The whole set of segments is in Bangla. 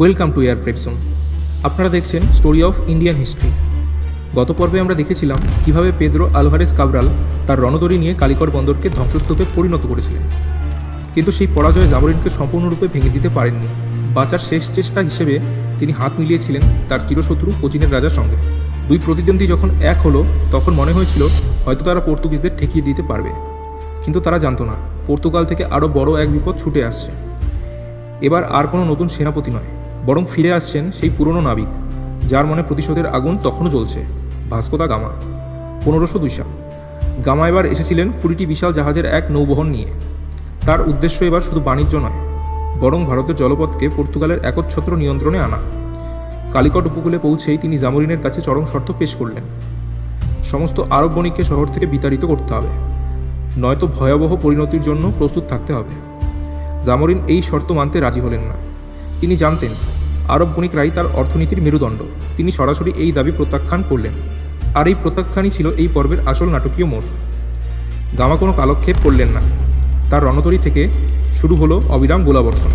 ওয়েলকাম টু এয়ার প্রেপসোন আপনারা দেখছেন স্টোরি অফ ইন্ডিয়ান হিস্ট্রি গত পর্বে আমরা দেখেছিলাম কীভাবে পেদ্রো আলভারেস কাবরাল তার রণদড়ি নিয়ে কালিকর বন্দরকে ধ্বংসস্তূপে পরিণত করেছিলেন। কিন্তু সেই পরাজয় জামরিনকে সম্পূর্ণরূপে ভেঙে দিতে পারেননি। বাঁচার শেষ চেষ্টা হিসেবে তিনি হাত মিলিয়েছিলেন তার চিরশত্রু কোচিনের রাজার সঙ্গে। দুই প্রতিদ্বন্দ্বী যখন এক হলো, তখন মনে হয়েছিল হয়তো তারা পর্তুগিজদের ঠেকিয়ে দিতে পারবে। কিন্তু তারা জানতো না, পর্তুগাল থেকে আরও বড় এক বিপদ ছুটে আসছে। এবার আর কোনো নতুন সেনাপতি নয়। বরং ফিরে আসছেন সেই পুরনো নাবিক, যার মনে প্রতিশোধের আগুন তখনও জ্বলছে ভাস্কোদা গামা, পনেরোশো দুই সাল। গামা এবার এসেছিলেন কুড়িটি বিশাল জাহাজের এক নৌবহন নিয়ে। তার উদ্দেশ্য এবার শুধু বাণিজ্য নয়, বরং ভারতের জলপথকে পর্তুগালের একচ্ছত্র নিয়ন্ত্রণে আনা। কালিকট উপকূলে পৌঁছেই তিনি জামরিনের কাছে চরম শর্ত পেশ করলেন। সমস্ত আরব বণিককে শহর থেকে বিতাড়িত করতে হবে, নয়তো ভয়াবহ পরিণতির জন্য প্রস্তুত থাকতে হবে। জামরিন এই শর্ত মানতে রাজি হলেন না। তিনি জানতেন, আরব বণিকরাই তার অর্থনীতির মেরুদণ্ড। তিনি সরাসরি এই দাবি প্রত্যাখ্যান করলেন। আর এই প্রত্যাখ্যানই ছিল এই পর্বের আসল নাটকীয় মোড়। গামা কোনো কালক্ষেপ করলেন না। তার রণতরী থেকে শুরু হলো অবিরাম গোলাবর্ষণ।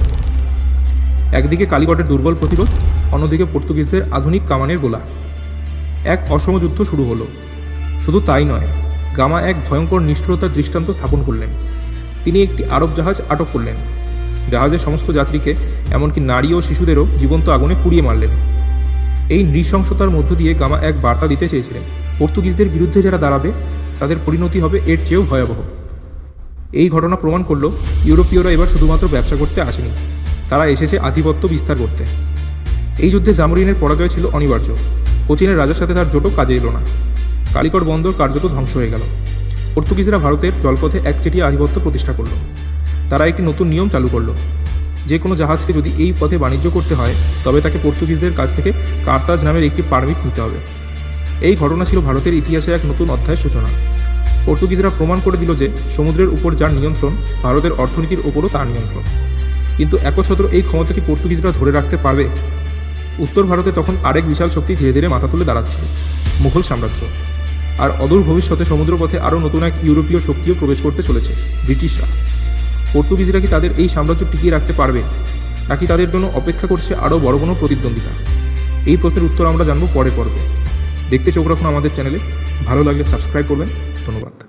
একদিকে কালীগটের দুর্বল প্রতিরোধ, অন্যদিকে পর্তুগিজদের আধুনিক কামানের গোলা। এক অসম যুদ্ধ শুরু হলো। শুধু তাই নয়, গামা এক ভয়ঙ্কর নিষ্ঠুরতার দৃষ্টান্ত স্থাপন করলেন। তিনি একটি আরব জাহাজ আটক করলেন। জাহাজের সমস্ত যাত্রীকে, এমনকি নারী ও শিশুদেরও জীবন্ত আগুনে পুড়িয়ে মারলেন। এই নৃশংসতার মধ্য দিয়ে গামা এক বার্তা দিতে চেয়েছিলেন, পর্তুগিজদের বিরুদ্ধে যারা দাঁড়াবে, তাদের পরিণতি হবে এর চেয়েও ভয়াবহ। এই ঘটনা প্রমাণ করল, ইউরোপীয়রা এবার শুধুমাত্র ব্যবসা করতে আসেনি, তারা এসেছে আধিপত্য বিস্তার করতে। এই যুদ্ধে জামরিনের পরাজয় ছিল অনিবার্য, কোচিনের রাজার সাথে তার জোটও কাজে এলো না। কালিকট বন্দর কার্যত ধ্বংস হয়ে গেল। পর্তুগিজরা ভারতের জলপথে একচেটিয়া আধিপত্য প্রতিষ্ঠা করল। তারা একটি নতুন নিয়ম চালু করল। যে কোনো জাহাজকে যদি এই পথে বাণিজ্য করতে হয়, তবে তাকে পর্তুগিজদের কাছ থেকে কার্তাজ নামের একটি পারমিট নিতে হবে। এই ঘটনা ছিল ভারতের ইতিহাসে এক নতুন অধ্যায়ের সূচনা। পর্তুগিজরা প্রমাণ করে দিল যে সমুদ্রের উপর যার নিয়ন্ত্রণ, ভারতের অর্থনীতির ওপরও তার নিয়ন্ত্রণ। কিন্তু একচ্ছত্র এই ক্ষমতা কি পর্তুগিজরা ধরে রাখতে পারবে? উত্তর ভারতে তখন আরেক বিশাল শক্তি ধীরে ধীরে মাথা তুলে দাঁড়াচ্ছিল, মুঘল সাম্রাজ্য। আর অদূর ভবিষ্যতে সমুদ্রপথে আরও নতুন এক ইউরোপীয় শক্তিও প্রবেশ করতে চলেছে, ব্রিটিশরা। পর্তুগিজরা কি তাদের এই সাম্রাজ্য টিকিয়ে রাখতে পারবে, নাকি তাদের জন্য অপেক্ষা করছে আরও বড় কোনো প্রতিদ্বন্দ্বিতা? এই প্রশ্নের উত্তর আমরা জানব পরে পর্বে। দেখতে চোখ রাখুন আমাদের চ্যানেলে। ভালো লাগলে সাবস্ক্রাইব করবেন। ধন্যবাদ।